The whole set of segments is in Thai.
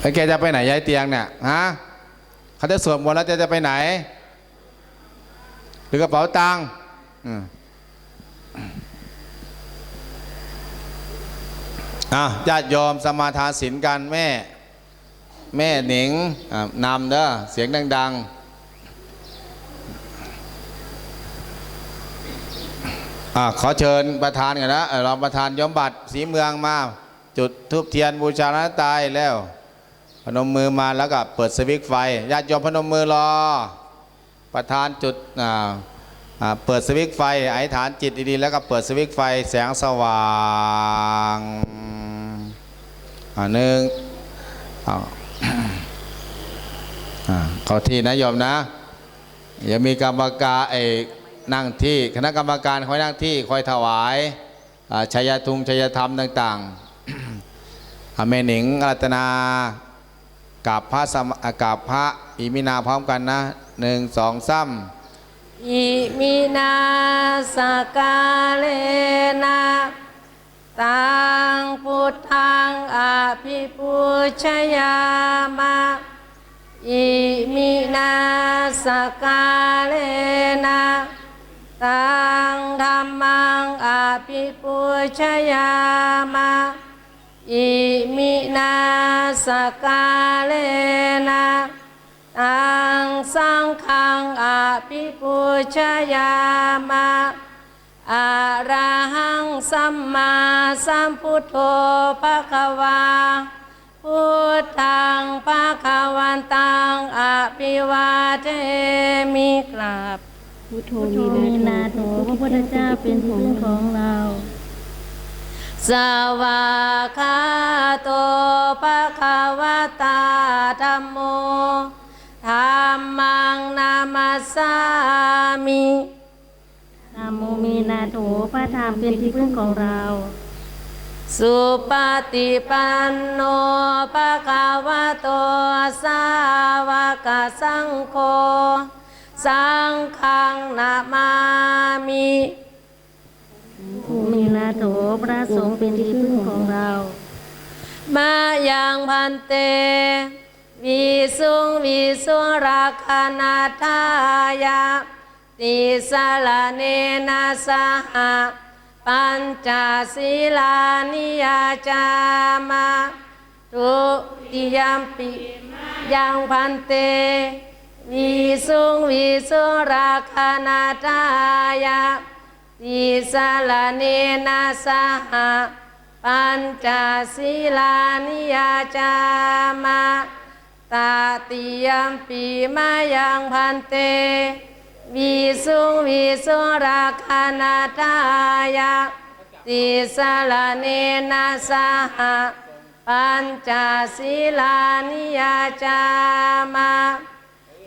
แล้วแกจะไปไหนย้ายเตียงเนี่ยฮะเขาจะสวดมนต์แล้วจะจะไปไหน หรือกระเป๋าตังค์อะญาติโยมสมาทานศีลกันแม่ แม่หนิงนำเด้อเสียงดัง ๆอะขอเชิญประธานกันนะเรองประธานยมบัตรสีเมืองมา จุดทูบเทียนบูชาหน้าตายแล้ว พนมมือมาแล้วก็เปิดสวิตช์ไฟญาติโยมพนมมือรอ ประธานจุดเปิดสวิตช์ไฟอธิษฐานจิตดีๆแล้วก็เปิดสวิตช์ไฟแสงสว่างอ่าหนึ่งอ้าวอ่าเขาที่นะโยมนะ อย่ามีกรรมการเอกนั่งที่คณะกรรมการคอยนั่งที่คอยถวายชัยทุงชัยธรรมต่างๆอาเมนิงรัตนา กับพระสมากับพระอิมินาพร้อมกันนะหนึ่งสองสามอิมินาสกาเลนะตังพุทธังอภิปุชยามะอิมินาสกาเลนะตังธรรมังอภิปุชยามะ อิมินาสกาเลนะตังสังฆังอภิปุชยามะอะระหังสัมมาสัมพุทโธภะคะวาพุทธังภะคะวันตังอภิวาเทมิกราบพุทโธมีนาโถพระพุทธเจ้าเป็นที่พึ่งของเรา สวากขาโตภะคะวะตาธัมโมธัมมังนามัสสามินาโมมีนาโถพระธรรมเป็นที่พึ่งของเรา สุปฏิปันโนภะคะวะโตสาวกสังโฆ สังฆังนามามิภูมินา โถพระสงฆ์เป็นที่พึ่งของเรา มาอยังพันเตวิสุงวิสุงราคณาทายาติสาลาเนนะสหะปัญจศีลานิยาจามาทุติยมปิยังพันเตวิสุงวิสุงราคณาทายา ติสาลาเนนะสหะปัญจศีลานิยาจามาตาติยมปีมายังพันเตวิสุงวิสุราคานาทายาติสาลาเนนะสหะปัญจศีลานิยาจามา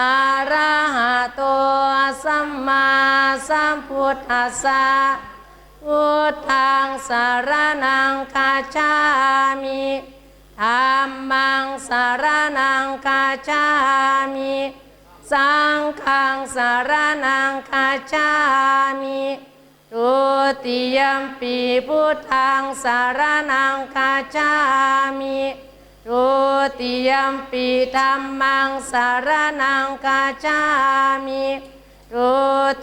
อะระหะโตสัมมาสัมพุทธัสสะพุทธังสารนังคาชามิธรรมังสารนังคาชามิ สังฆังสารนังคาชามิทุติยมปีพุทธังสารนังคาชามิ ทุติยมปีธรรมังสารนังคาชามิทุ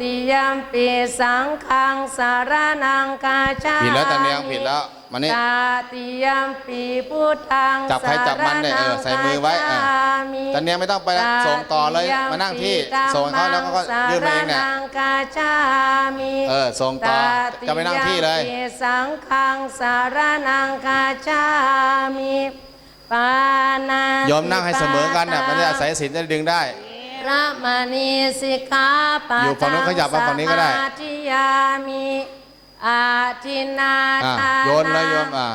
ติยมปีสังฆังสารนังกาชาผิดแล้วตะเนียงผิดแล้วมานี่ ตาติยมปีพุทธังจับใครจับมันเนี่ยเออใส่มือไว้อะตอนเนี้ยไม่ต้องไปแล้วส่งต่อเลยมานั่งที่ส่งให้เขาแล้วเขาก็ยื่นมาเองเนี่ยสารนังกาชามิ เออส่งต่อจะไปนั่งที่เลย ตาติมปีสังฆังสารนังกาชามิ ปานาโยมนั่งให้เสมอกันน่ะมันจะสายสินจะดึงได้ พระมณีสิกขาปะอยู่ฝั่งนู้นขยับมาฝั่งนี้ก็ได้สมาธิยามิอาทินนาอะทาโยนเลยโยนอะ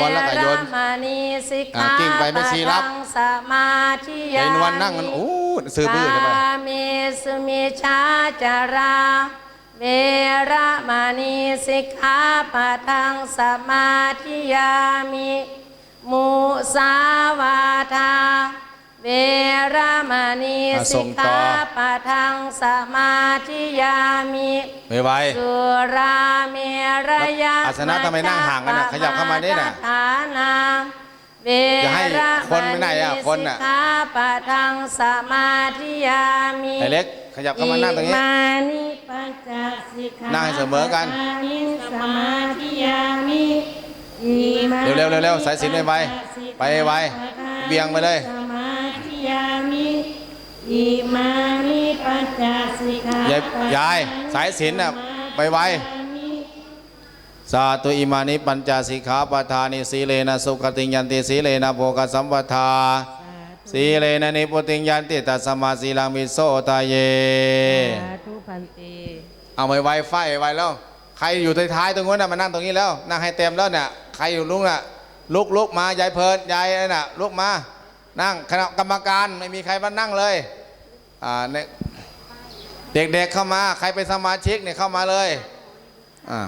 วนๆแล้วก็โยนเวรมณีสิกอะขากิ้งไปไม่ชี้รับปะทังสมาธิยาไอ้นวลนั่งมันโอ้ซื้อบื้อเลยไปกามิสุมิชาจาราเวระมณีสิกขาปะทังสมาธิยามิ มุสาวาทา เวระมณีอะส่สิกงต่ขาอปะทังสมาธิยามิไม่ไหวสุราเมรยะอาสนะทำไมนั่งห่างกันน่ะขยับเข้ามาดิน่ะฐานาเวอย่าให้ระคนไม่ไหนอะคนน่ะสิกขาปะทังสมาธิยามิ ไอ้เล็กขยับเข้ามานั่งตรงนี้ อิมานิปัญจสิกขานั่งให้เสมอกันปะทังสมาธิยามิ อิมานิเร็วๆเร็วๆสายสิญจน์ไวๆไปไวเบี่ยงไปเลยสมาธิยามิอิมานิปัญจสิกขายายยายสายสิญจน์น่ะไปไวสาธุอิมานิปัญจสิกขาปทานิสีเลนะสุขติงยันติสีเลนะโภคสัมปทาสีเลนะนิพุติงยันติตัสสมาสีลังวิโสทาเยสาธุพันเตเอาไว้ไวไฟไว้แล้ว ใครอยู่ท้ายๆตรงนู้นน่ะมานั่งตรงนี้แล้ว นั่งให้เต็มแล้วเนี่ยใค รอยู่ลุกน่ะลุกลุกมายายเพลินยายนั่นน่ะลุกมา นั่งคณะกรรมการไม่มีใครมานั่งเลยอ่าเด็กๆเข้ามา ใครเป็นสมาชิกเนี่ยเข้ามาเลยอ่า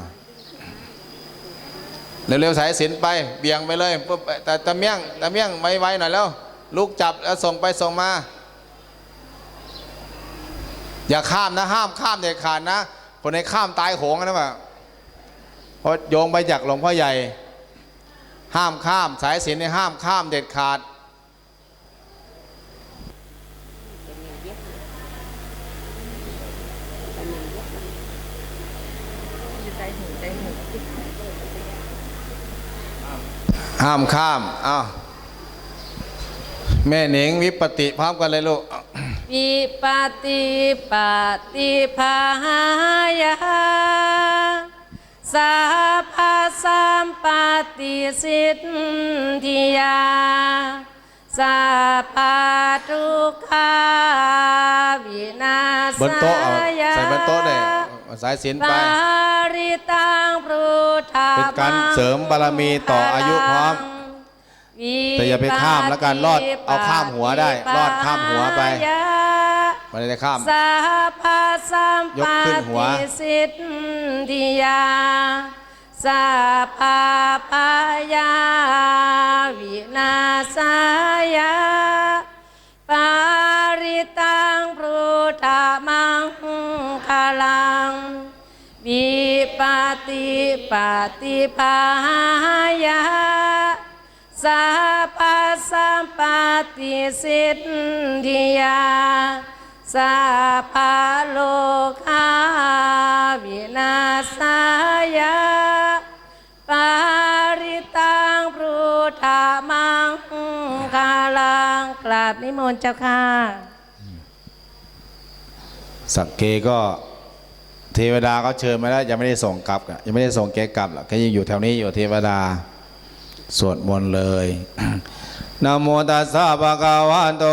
เร็วๆสายสินไปเบี่ยงไปเลยปุ๊บแต่ตะเมี่ยงตะเมี่ยงไวๆหน่อยแล้วลุกจับแล้วส่งไปส่งมา อย่าข้ามนะห้ามข้ามเด็ดขาดนะคนไหนข้ามตายโหงนะว่าเพราะโยงไปจากหลวงพ่อใหญ่ ห้ามข้ามสายสิญจนเนี่ยห้ามข้ามเด็ดขาด ห้ามข้ามอ้าวแม่หนิงวิปติพร้อมกันเลยลูกวิปติปฏิภาหา ยาสัพพสัมปติสิทธิยาสัพพทุกขาวินาบนโต๊ะเอาศยาใส่บนโต๊ะเลยเอาสายสิญจนไป ปาริตังปรุธาเป็นการเสริมบารมีต่ออายุพร้อม แต่อย่าไปข้ามแล้วกันรอดเอาข้ามหัวได้ รอดข้ามหัวไป ไม่ได้ข้ามสัพพสัมยปกขึ้นหัวติสิทธิยาสัพพพายาวินาศายาปาริตังปรุธามังคลังวิปติปฏิภาหายาสัพพสัมปติสิทธิยา สัพพโลกาวินาศายาปาริตังปรุธามังคาลังกราบนิมนต์เจ้าค่ะ สักเกก็เทวดาก็เชิญมาแล้วยังไม่ได้ส่งกลับอะยังไม่ได้ส่งแกกลับหรอกแกยังอยู่แถวนี้อยู่เทวดาสวดมนต์เลยนะโมตัสสะภะคะวะโต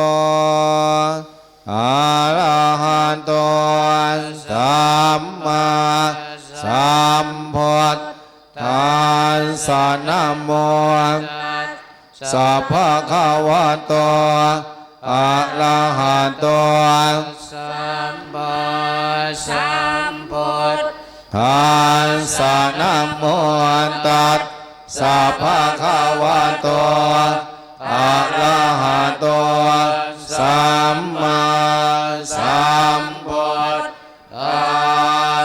อะระหะโตสัมมาสัมพุทธัสสะนะโมสัพพะคะวะโตอะระหะโตสัมมาสัมพุทธทานสานะโมตัสสะภะคะวะโตอะระหะโตสัมมา สัมพุทธั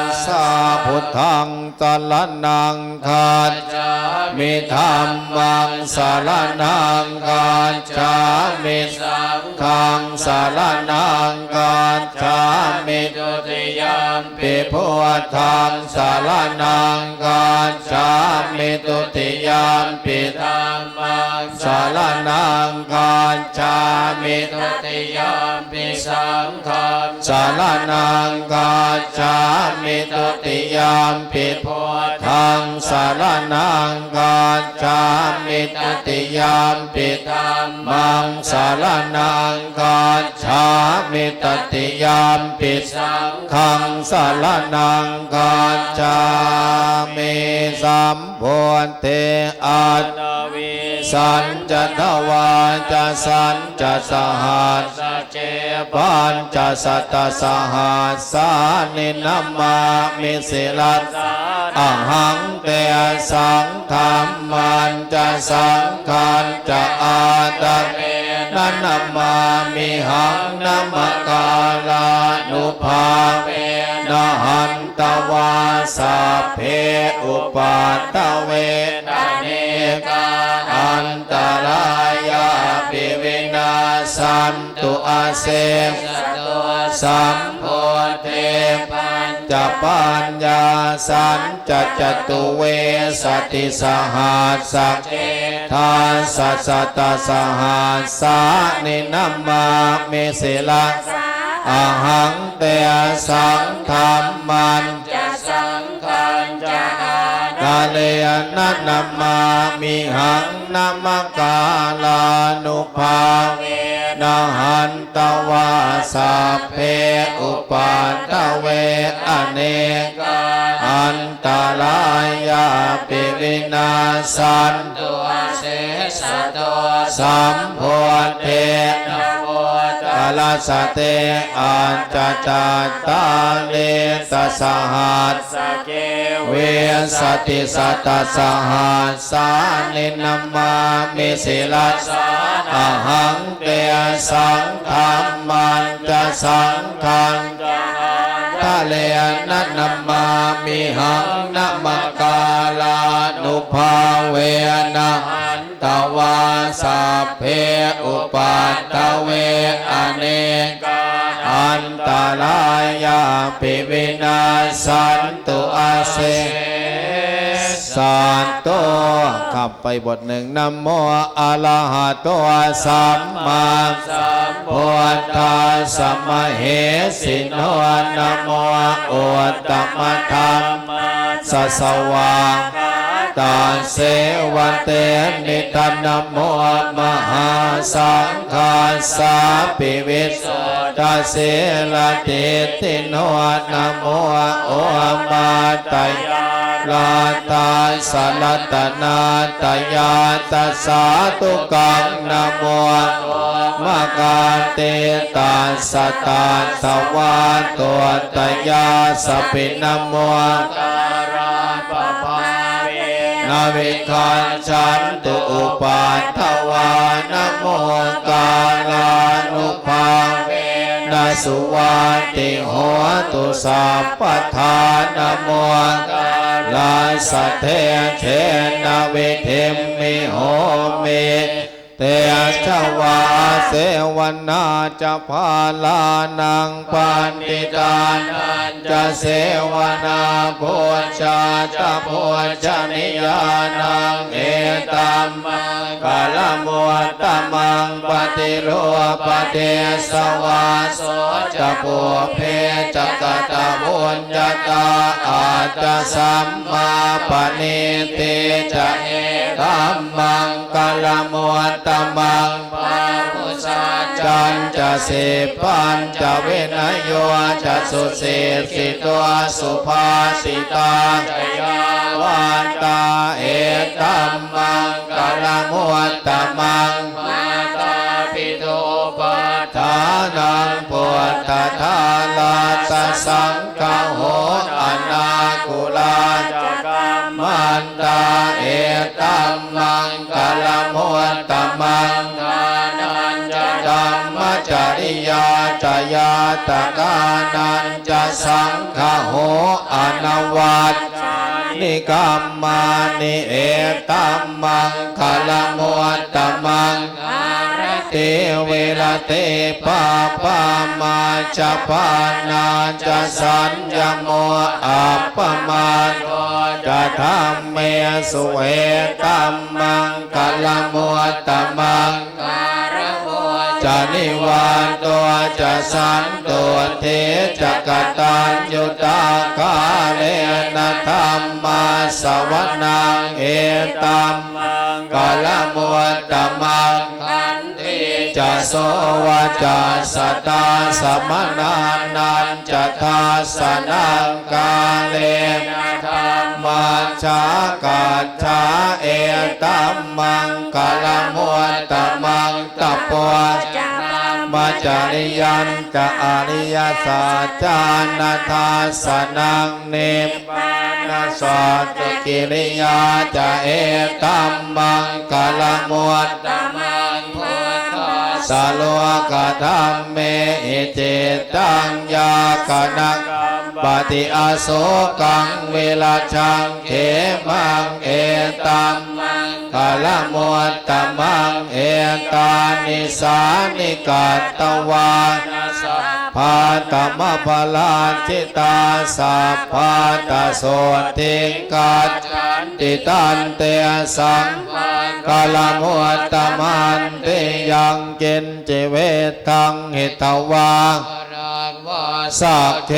สสะพุทธังตะละนังคาจามิธรรมังสารนังคาจามิสังฆังสารนังคัจจามิตุติ ยมปิพุทธังสารนังกัจจามิตุติยามปิธรรมังสารนังกัจจามิตุติยมปิสังฆังสารนังกัจจามิตุติยามปิพุท ทธังสารนังกัจามิตติยามปิธัมมังสารนังกัจฉามิตติยามปิสังฆังสารนังกัจามิสัมพุทเทอัตวิสันจะทวาจะสันจะสหัสเจปัญจะสัตสหัสสานินัมมามิสิลัสอหัังเตสังธรรมันจะสังขันจะอาตะนันนามามิหังนัมกาลานุภาเวนะหันตวาสัพเพอุปัตเวนะเนกาอันตรายาปิวินาสันตุอาเสสตัวสัมโพเทป จะปัญญาสันจะจตุเวสติสหัสสเจทาสัสสะตสหัสสานินัมมาเมสิลสาอาหังเตสังธรรมันจะสังขันจะอากาเลนะนัมามิหังนัมกาลานุภาเว นะหันตวาสัพเพอุปัตตเวอเนกาอันตรายาปิวินาสันตุเสสตัวสัมโพเท ลัสเตอันจจาตาเลตสหัสสเกเวสติสัตสหัสสานินัมมามิสิลัสอหังเตสังธรรมันจะสังขังจะหาทะเลนันนัมามิหังนัมกาลานุภาเวนะหันตวาสัพเพอุปัตตเว นายาปิวินาสันตุอาเสสัตโตขับไปบทหนึ่งนโมอะระหะโตสัมมาสัมพุทธัสสะมะเหสิโนนะโมอุตตมะธรรมสัสสวา ตาเสวเตนิทานนะโมมหาสังฆาสาปิวิสตาเสละเตติโนนะโมโอมาตยาลาตาสลัตนาตยาตสาตุกังนะโมมะกาเตตาสตาสวาตัวตยาสปินะโม วิคันฉันตุอุปัฏฐวานโมกาลานุภาเวนะสุวาติโหตุสัพพทานโมกาลาสเทเชนวิเทมมิโหมิ เตชวาเสวนาจะพาลานังปันติตานันจะเสวนาโพชาจะโพชนิยานังเอตัมมังกาลมัวตมังปฏิโลปเทสวาโสจะปุเพจะกตะบุญญตาอาจจะสัมมาปณิติจะเอ ตัมมังกาลมวตมังปาพุชาจันจะสิปัญจะเวนยโยจะสุสิสิตัวสุภาสิตาจยาวันตาเอตัมมังกาลมวตมังมาตาปิโตปัฏฐานังปุตตะทาลาสสัง ตัมมังกาลมุตตมังทานันจะธรรมจริยาจยาตกานันจะสังฆโหอนวัตนิกรรมานิเอตัมมังกาลมุตตมังา ติเวลเตปาปามาจะปานาจะสัญญโมอัปปมาโนจะทำเมสุเวตัมมังกลมุตตมังการะโมจะนิวานตัวจะสันตัวเทจะกตัญยุตาคาเลนะธรรมาสวนังเอตัมมังกาลมัวตมังคันติจะ โสวะจะสตาสมนานันจะทาสนังกาเลนะธรรมาชากาชาเอตัมมังกาลมวตมังตะปวจมาจาริยันจะอริยสัจจานาทาสนังเนปานาสัตกิริยาจะเอตัมมังกาลมวตมัง สโลกธรรมเมอิจิตังยากนังปฏิอาโศกังเวลาชังเขมังเอตัมังกาลมัวตมังเอตานิสานิกาตวา พาตมะพลาจิตาสัพพาตโสติกัจจันติตันเตสังกาลมุตตมันเตยังเกณจิเวทังหิตวาสักเท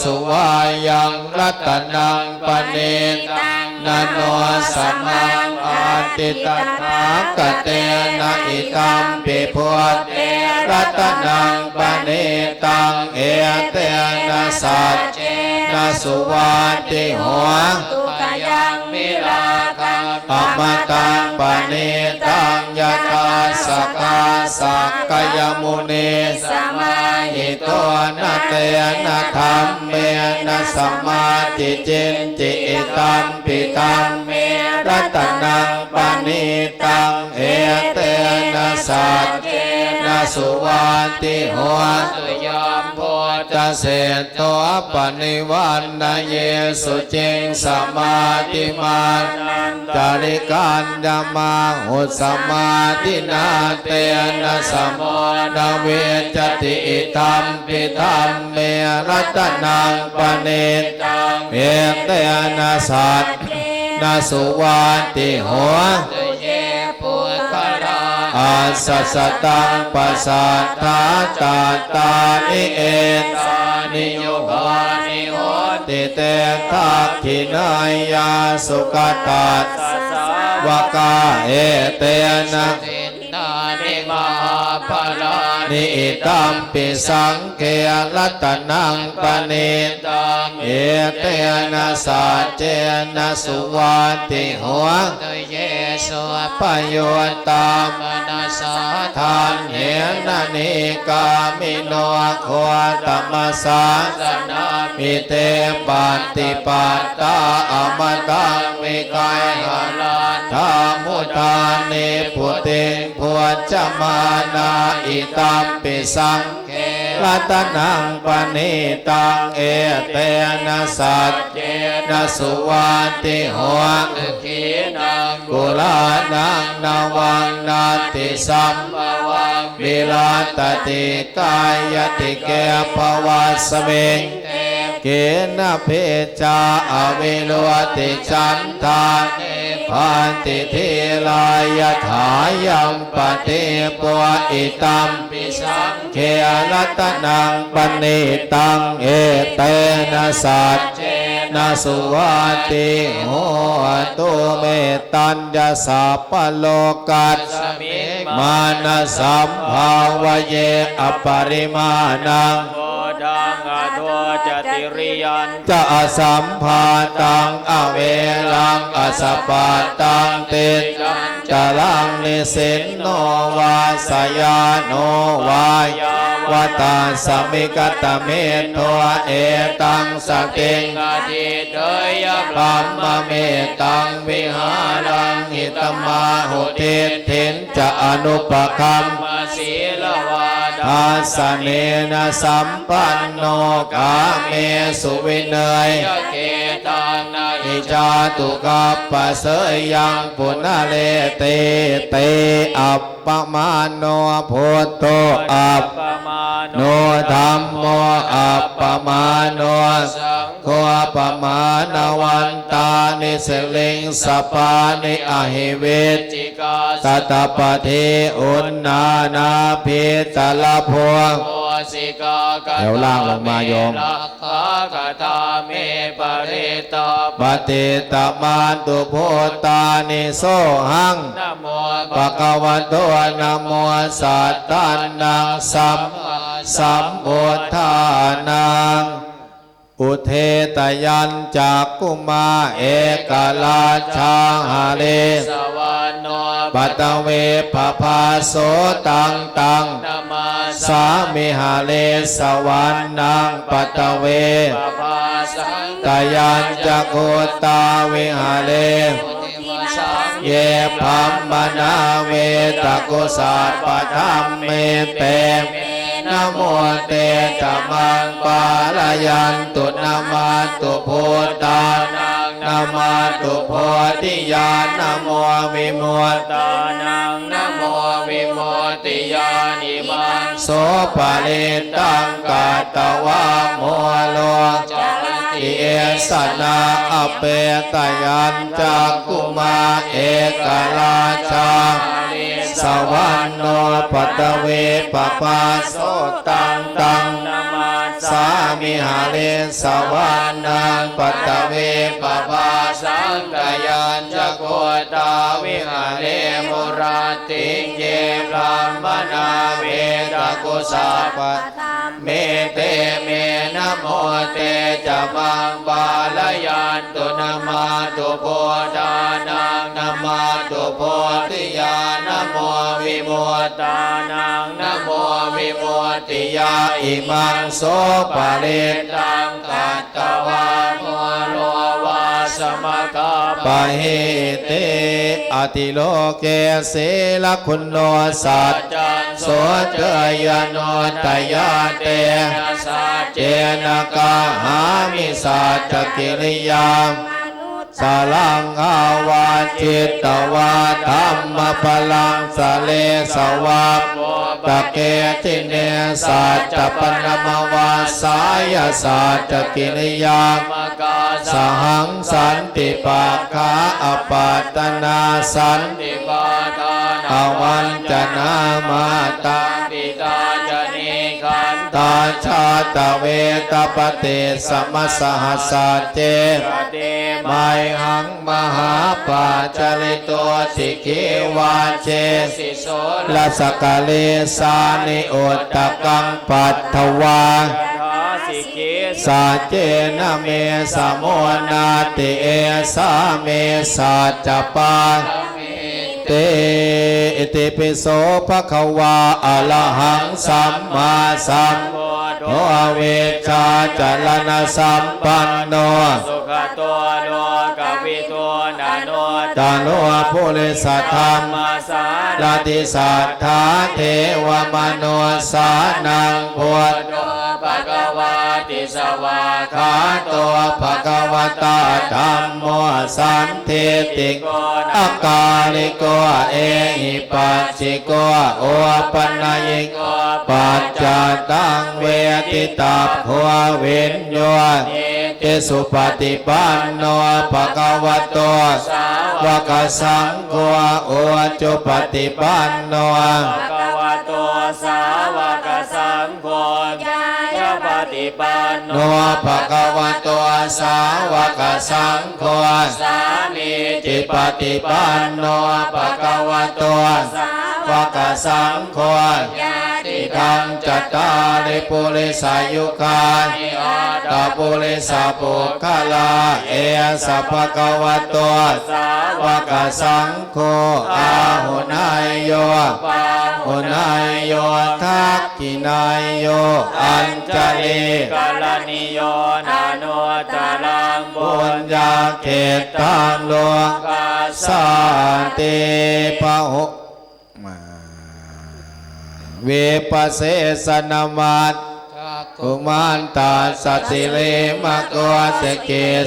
สุวายังรัตนังปณิตังนันโนสัมมังอาติตถาคเตนะอิตัมปิพุทเตรัตนังปณิตังเอเตนะสัจเจนะสุวาติหัวตุกยังมิลาคังอมตังปณิตังยะตาสกาสักกยมุนีสา หิตัวนาเตนะธรรมเมนะสมมาธิจินจิตัมปิตัมเมรัตนังปณิตังเอเตนะสัจเจนะสุวัติหัวตุย เสตโตปณิวันนะเยสุจิงสมาธิมาจาริการดามาหุสมาธินาเตนะสมนเวจติอิตัมปิตัมเมรัตนังปณิตังเอเตนะสัจนะสุวาติหัวอาสัสตังปัสสัทธาตาตานิเอต นิโยกานิโหติเตทักขินายาสุขตัสวกาเอเตนะนตานิมาภะลา นิอิตัมปิสังเครัตนังปณิตังเอเตนะสัจเจนะสุวาติหัวเยสุปโยตามนาสาทานเหนะนิกามิโนโควตมัสสาสนามิเตปฏิปัตตาอมตังมิกายหาลา ธามุทานิพุติพุทธมานาอิตัมปิสังเกรัตนังปณิตังเอเตนะสัจเจนะสุวาติหัวขีนังกุลานังนาวังนาติสัมภวังวิลาตติกายติเกภวัสเมงเกณเพจาอวิโลติจันทา พันติเทลายถายัมปฏิปวอิตัมปิสังเครัตนังปณิตังเอเตนะสัจเจนะสุวัติโหตุเมตัญญาสัพพโลกัสสมิมานะสัมภาวเยอปริมาณังโกดังอทั วจติริยันจะอสัมภาตังอเวลังอสปาตังติจะลังนิสินโนวาสยาโนวายาวตาสมิกตเมโทเอตังสติงกาทิเดยปัมมะเมตังวิหารังหิตมาหุติถินจะอนุปคัมมาศี อาสเนนะสัมปันโนกาเมสุวิเนยยเกตานา อิจาตุกัปปะเสยยังปุณเลเตเตอัปปมาโนพุทโตอัปปมาโนธรรมโมอัปปมาโนสังโฆโคปมาณวันตานิสลิงสปานิอหิเวจิกาตตปะเทอุนนานาพิตละพวง สิกาแถวล่างลงมาโยมลักขาคาทาเมปริตาปฏิตมานตุโพตานิโสหังนะโมปะกวันโตนะโมสัตตานังสัมสัมพุทธานัง อุเทตยันจากกุมาเอกลาชาหาเลสวรรณโนปัตเวภพาโสตังตังนามาสามิหาเลสวรรนังปัตเวปภาสังตยันจักโคตาวิหาเลเยพัมมนาเวตะกุสาปธรรมเมเต นะโมเตตมังปาลายันตุนามาตุโพตานังนามาตุโพธิญาณนะโมวิมุตตานังนะโมวิโมติยานิมังโสปะเลตังกาตวะโมโลอิเอสนาอเปตยันจักกุมาเอกราชา สวรรณโนปัตเวปปาโสตังตังนามาสามิหาเลสวรรณังปัตเวปปาสังกยัญจโกตาวิหาเลมุราติเยพรามนาเวตกุสาปะเมเตเมนะโมเตจะมังบาลยั นตุนามาตุโพธานังนามาตุโพธิญาณโมวิโมตานังนะโมวิโมตติยาอิมังโสปะเรตังกัตตวาโมโลวาส มกาปะเหเตอติโลเกเสลคุณโนสัจจันโสเจยโนตยาเตเจนกาหามิสัจกิริยาม สาลังอาวาจิตตวาธรรมพลังสะเลสวาตะเกติเนสัจปนมวาสายสัจกิริยามมกาสหังสันติปาคาอปัตตนาสันติปาทาอนาวันจนามาตาปิตาจนิขันตาชาตเวตปฏิสมสหัสสะเจตเต ไมหังมหาปัจจริตัวสิกิวาเจสิโสลสกาเลสานิโอตตะกังปัตถวาสิกิสาเจนะเมสมโมนาติเอสาเมสัจจปา เตอิติปิโสภะคะวาอะระหังสัมมาสัมโพโนเวชชาจรณสัมปันโน สุขตัวโนกวิตัวนาโนตาโนภูริสัทธรรมมาสาลาติสัทธาเทวมโนสานังพุทธโนภะคะ วาติสวาขาตัวภะคะวตาธรรมโมสันเทติกอากาลิโกเอหิปัสสิโกโอปัญญิโกปัจจตังเวทิตาภวเวนโยเตสุปฏิปันโนภะคะวะโตวะกสังโฆโอจุปฏิปันโนภะคะวะโตสาวกสังโฆ ฏิปันโนภะคะวะโตสาวกสังโฆสามีจิปฏิปันโนภะคะวะโตสาวกสังโฆ ทังจัตตาริปุริสายุคาตาปุริสาปุคลาเอสะภะคะวะโตวกสังโฆอาหุนายโยหุนายโยทักขินายโยอัญจลีกาลนิโยนาโนตาลังบุญญาเขตตามหลกาสาติปะหกมาเวปเสสนามาตกุมานตาสติเลมะกวาสเกส